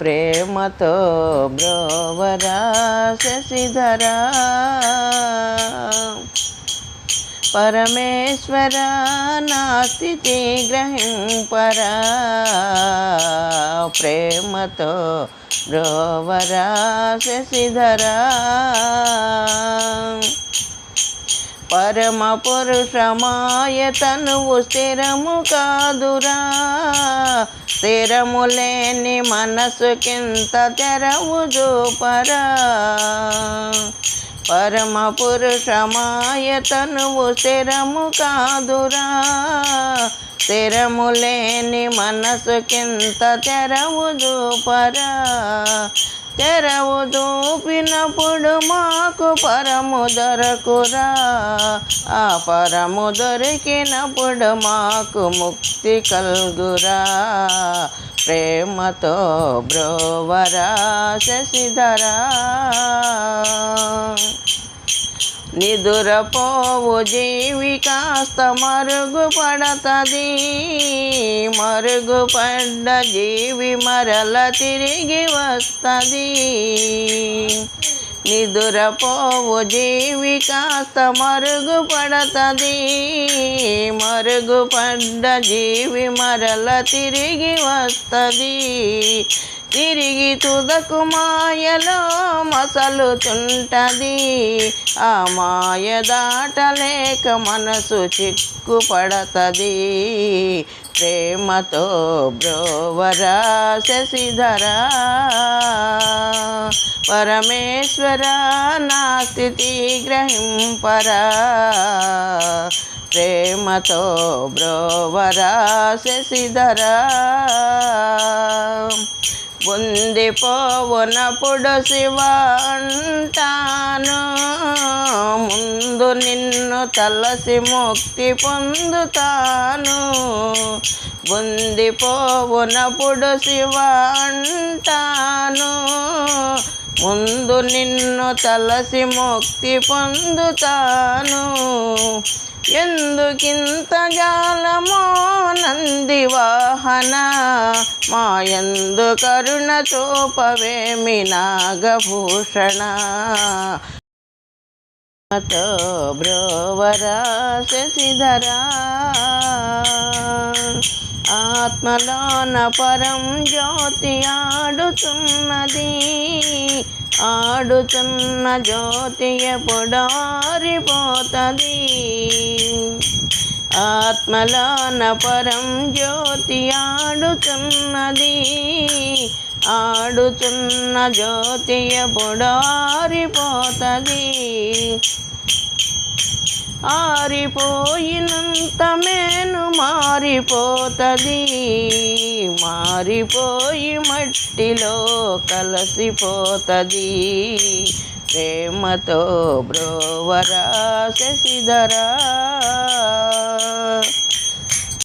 ప్రేమతో బ్రోవరా శశిధరా పరమేశ్వర నా స్థితి గ్రహింపరా. ప్రేమతో బ్రోవరా శశిధరా పరమ పురుషమాయ తనువు స్థిరము కాదురా. స్థిరము లేని మనసుకింత తెరవు చూపరా. పరమ పురుషమాయ తనువు స్థిరము కాదురా. స్థిరము లేని మనసుకింత తెరవు చూపరా. తెరవు దూపినప్పుడు మాకు పరము దొరకురా. ఆ పరము దొరికినప్పుడు మాకు ముక్తి కల్గురా. ప్రేమతో బ్రోవరా శశిధరా. నిదురపోవు జీవి కాస్త మరుగు పడతది మరుగుపడ్డ జీవి మరల తిరిగి వస్తుంది. నిదురపోవు జీవి కాస్త మరుగు మరుగుపడ్డ మరుగు జీవి మరల తిరిగి వస్తుంది. తిరిగి తుదకు మాయలో మసలుతుంటది ఆ మాయ దాటలేక మనసు చిక్కుపడతది. ప్రేమతో బ్రోవరా శశిధరా. పరమేశ్వర నా స్థితి గ్రహింపరా. ప్రేమతో బ్రోవరా శశిధరా. పొందిపోవునప్పుడు శివ అంటాను ముందు నిన్ను తలసి ముక్తి పొందుతాను. పొందిపోవునప్పుడు శివ అంటాను ముందు నిన్ను తలసి ముక్తి పొందుతాను. ఎందుకింత జాలమో నంది వాహన? మా ఎందు కరుణ చూపవేమి నాగభూషణ? తో బ్రోవరా శశిధరా? ఆత్మలోన పరం జ్యోతి ఆడుతున్నది. ఆడుతున్న జ్యోతి ఎప్పుడారిపోతుంది ఆత్మలోన పరం జ్యోతి ఆడుతున్నది. ఆడుతున్న జ్యోతి ఎప్పుడారిపోతుంది ఆరిపోయినంత మేను మారిపోతుంది. మారిపోయి మట్టిలో కలసిపోతుంది. ప్రేమతో బ్రోవరా శశిధరా